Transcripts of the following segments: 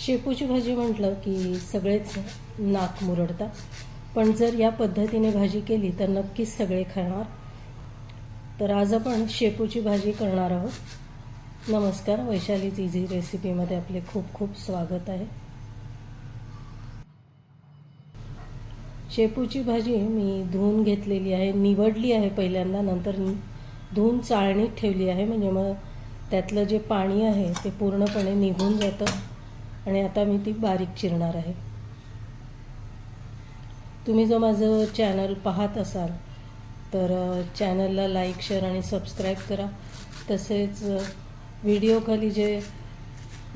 शेपूची भाजी म्हटलं की सगळेच नाक मुरडतात. पण जर या पद्धतीने भाजी केली तर नक्कीच सगळे खाणार. तर आज आपण शेपूची भाजी करणार आहोत. नमस्कार वैशालीच इझी रेसिपीमध्ये आपले खूप खूप स्वागत आहे. शेपूची भाजी मी धुवून घेतलेली आहे निवडली आहे पहिल्यांदा नंतर धुवून चाळणीत ठेवली आहे. म्हणजे मग त्यातलं जे पाणी आहे ते पूर्णपणे निघून जातं. आणि आता मी ती बारीक चिरणार आहे. तुम्ही जर माझं चॅनल पाहत असाल तर चॅनलला लाईक शेअर आणि सबस्क्राईब करा. तसेच व्हिडिओखाली जे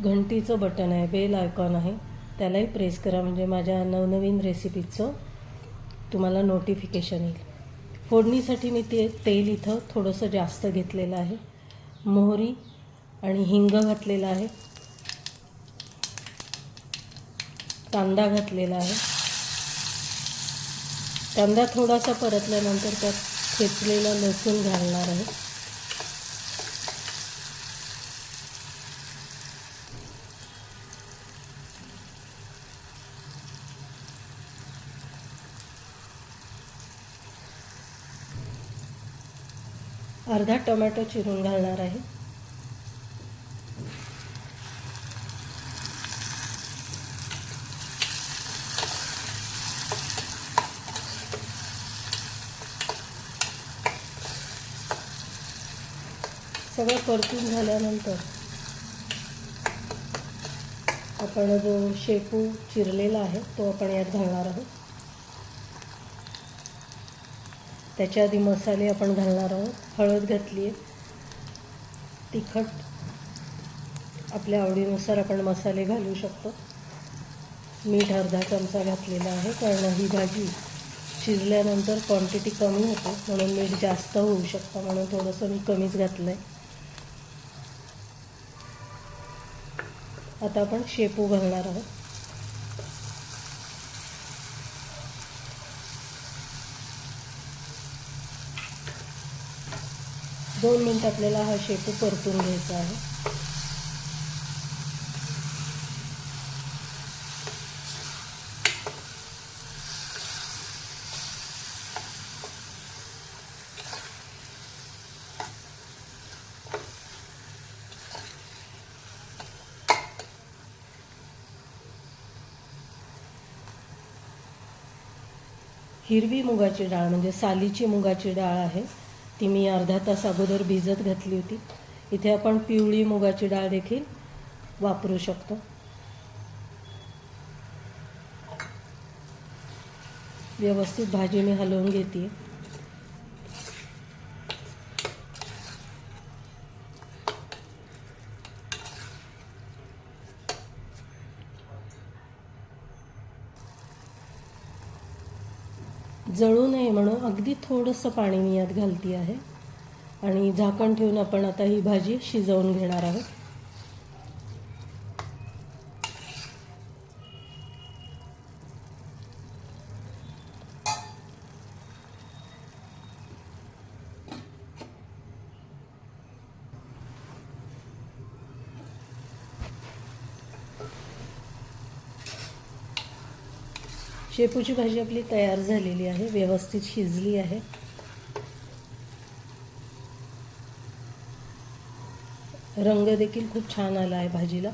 घंटीचं बटन आहे बेल आयकॉन आहे त्यालाही प्रेस करा. म्हणजे माझ्या नवनवीन रेसिपीचं तुम्हाला नोटिफिकेशन येईल. फोडणीसाठी मी ते तेल इथं थोडंसं जास्त घेतलेलं आहे. मोहरी आणि हिंग घातलेलं आहे. कांदा घातलेला आहे. कांदा थोडासा परतल्यानंतर त्यात खेचलेला लसूण घालणार आहे. अर्धा टोमॅटो चिरून घालणार आहे. सगळं परतून झाल्यानंतर आपण जो शेपू चिरलेला आहे तो आपण यात घालणार आहोत. त्याच्या आधी मसाले आपण घालणार आहोत. हळद घातली आहे तिखट आपल्या आवडीनुसार आपण मसाले घालू शकतो. मीठ अर्धा चमचा घातलेला आहे कारण ही भाजी शिजल्यानंतर क्वांटिटी कमी होते म्हणून मीठ जास्त होऊ शकतं म्हणून थोडंसं मी कमीच घातलं आहे आता आपण शेपू घालणार आहोत. दोन मिनिट आपल्याला हा शेपू परतून घ्यायचा आहे. हिरवी मुगाची डाळ म्हणजे सालीची मुगाची डाळ आहे. ती मी अर्धा तास अगोदर भिजत घातली होती. इथे आपण पिवळी मुगाची डाळ देखील वापरू शकतो. व्यवस्थित भाजी मी हलवून घेते जळू नये म्हणून अगदी थोडंसं पाणी मी यात घालती आहे. आणि झाकण ठेवून आपण आता ही भाजी शिजवून घेणार आहोत. शेपूची भाजी आपली तयार झालेली आहे व्यवस्थित शिजली आहे. रंग देखील खूप छान आला आहे भाजीला.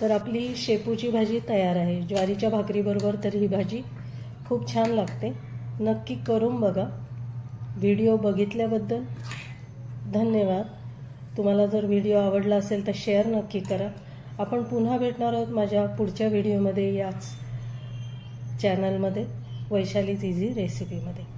तर आपली शेपूची भाजी तयार आहे. ज्वारीच्या भाकरीबरोबर तर ही भाजी खूप छान लागते. नक्की करून बघा. व्हिडिओ बघितल्याबद्दल धन्यवाद. तुम्हाला जर व्हिडिओ आवडला असेल तर शेअर नक्की करा. आपण पुन्हा भेटणार आहोत माझ्या पुढच्या व्हिडिओमध्ये याच चॅनलमध्ये वैशालीज इझी रेसिपीमध्ये